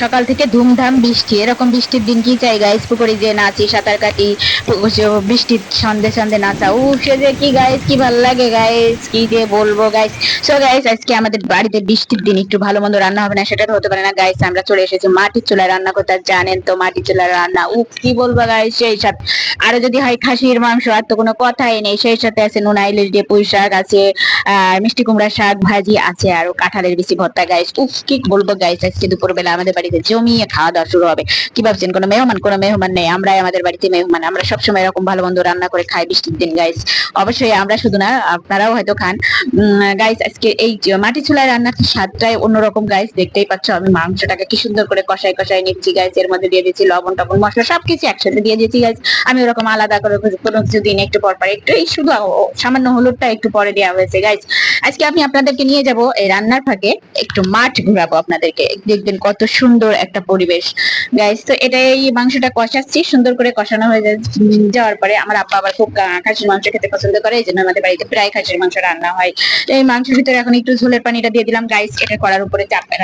সকাল থেকে ধুমধাম বৃষ্টি। এরকম বৃষ্টির দিন কি চাই গাইস পুকুরে যে নাচি, সাঁতার কাটি বৃষ্টির সন্ধে সন্ধে নাচা ও সে যে কি গাইস কি ভালো লাগে গাইস কি যে বলব গাইস সো গাইস আজকে আমাদের বাড়িতে বৃষ্টির দিন, একটু ভালো মন্দ রান্না হবে না, সেটা তো হতে পারে না। গাইস আমরা চলে এসেছি মাটির চুলায় রান্না করতে জানেন তো মাটির চুলায় রান্না। উ কি বলব গাইস সেই সাথে। আরও যদি হয় খাসির মাংস, আর তো কোনো কথাই নেই। সেই সাথে আছে নুনা ইলিশ দিয়ে পুঁই শাক, আছে মিষ্টি কুমড়া শাক ভাজি, আছে আর কাঁঠালের বেশি ভর্তা গাইস উফ, কি বলব গাইস আজকে দুপুরবেলা আমাদের বাড়িতে জমিয়ে খাওয়া দাওয়া শুরু হবে। কি ভাবছেন? কোনো মেহমান? কোনো মেহমান নেই। আমরাই আমাদের বাড়িতে মেহমান। আমরা সবসময় এরকম ভালো মন্দ রান্না করে খাই বৃষ্টির দিন গাইস অবশ্যই আমরা শুধু না, আপনারাও হয়তো খান। গাইস আজকে এই মাটি চুলায় রান্নার স্বাদটাই অন্যরকম গাইস দেখতেই পাচ্ছ আমি মাংসটাকে কি সুন্দর করে কষাই কষাই নিচ্ছি গাইস এর মধ্যে দিয়ে দিচ্ছি লবণ টবণ, মশলা, সবকিছু একসাথে দিয়ে দিয়েছি গাইস আমি ওরকম আলাদা করে কোনো কিছু দিন একটু পর পর। একটু এই শুধু সামান্য হলুদটা একটু পরে দেওয়া হয়েছে গাইস আজকে আমি আপনাদেরকে নিয়ে যাব এই রান্নার ফাঁকে, একটু মাঠ ঘুরাবো আপনাদেরকে। দেখবেন কত সুন্দর একটা পরিবেশ। গাইস তো এটাই মাংসটা কষাচ্ছি, সুন্দর করে কষানো হয়ে যাওয়ার পরে আমার আব্বা আবার খুব খাসির মাংস খেতে পছন্দ করে, এই জন্য আমাদের বাড়িতে প্রায় খাসির মাংস রান্না হয়। এই মাংসের ভিতরে এখন একটু ঝোলের পানিটা দিয়ে দিলাম। গাইস এটা করার উপরে চাপা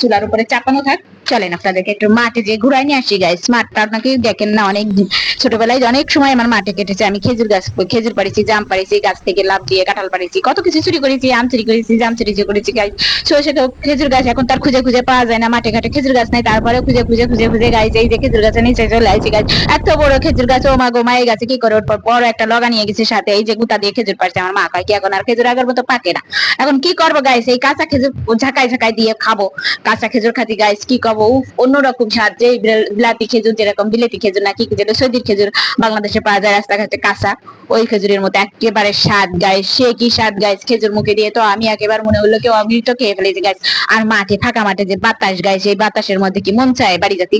চুলার উপরে চাপানো থাক। চলেন আপনাদেরকে একটু মাঠে যে ঘুরাই নিয়ে আসি গাইস মাঠটা আপনাকে দেখেন না, অনেক ছোটবেলায় অনেক সময় আমার মাঠে কেটেছে। আমি খেজুর গাছ, খেজুর পাড়িছি, জাম পাড়িছি, গাছ থেকে লাভ দিয়ে কাঁঠাল পাড়িছি, কত কিছু চুরি করেছি, আম চুরি করেছি, জাম চুরি করেছি গাইস সে তো খেজুর গাছ এখন তার খুঁজে খুঁজে পাওয়া যায় না। মাঠে ঘাটে খেজুর গাছ নাই তারপরে খুঁজে খুঁজে খুঁজে খুঁজে গাইছে এই যে খেজুর গাছের নিচে চলে আসছি গাছ এত বড় খেজুর গাছ, ও মা গো, মায়ের গাছে কি করে ওর বড় একটা লগা নিয়ে গেছে সাথে, এই যে গুতা দিয়ে খেজুর পাড়ছে আমার মা। কয় কি এখন আর খেজুর আগের মতো পাকে না। এখন কি করব গাইস এই কাঁচা খেজুর ঝাঁকাই ঝাঁকাই দিয়ে খাব। কাঁচা খেজুর খাতি গাইস কি কব? অন্যরকম স্বাদ যে বিলাতি খেজুর যেরকম বিলাতি খেজুর নাকি যেটা সৌদির খেজুর বাংলাদেশে পাওয়া যায়, রাস্তাঘাটে কাঁচা, ওই খেজুরের মতো একেবারে স্বাদ গাইস সে কি স্বাদ গাইস খেজুর মুখে দিয়ে তো আমি একেবারে মনে হলো কেউ অমৃত খেয়ে ফেলেছি গাইস আর মাঠে ফাঁকা মাঠে যে বাতাস গাইস সেই বাতাসের মধ্যে কি মন চায় বাড়ি জাতি